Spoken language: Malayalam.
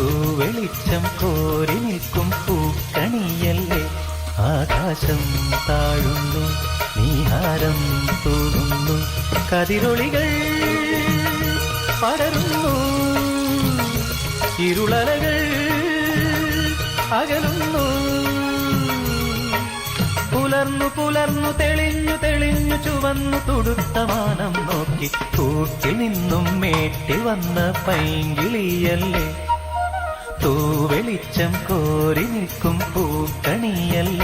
തൂവെളിച്ചം കോരി നിൽക്കും പൂക്കണിയല്ലേ? ആകാശം താഴുന്നു നീഹാരം തൂകുന്നു കതിരൊളികൾ പടരുന്നു ഇരുളലകൾ അകലുന്നു. പുലർന്നു പുലർന്നു തെളിഞ്ഞു തെളിഞ്ഞു ചുവന്നു തുടുത്ത മാനം നോക്കി കൂട്ടിൽ നിന്നും മേട്ടി വന്ന പൈങ്കിളിയല്ലേ? തൂവെളിച്ചം കോരി നിൽക്കും പൂക്കണിയല്ലേ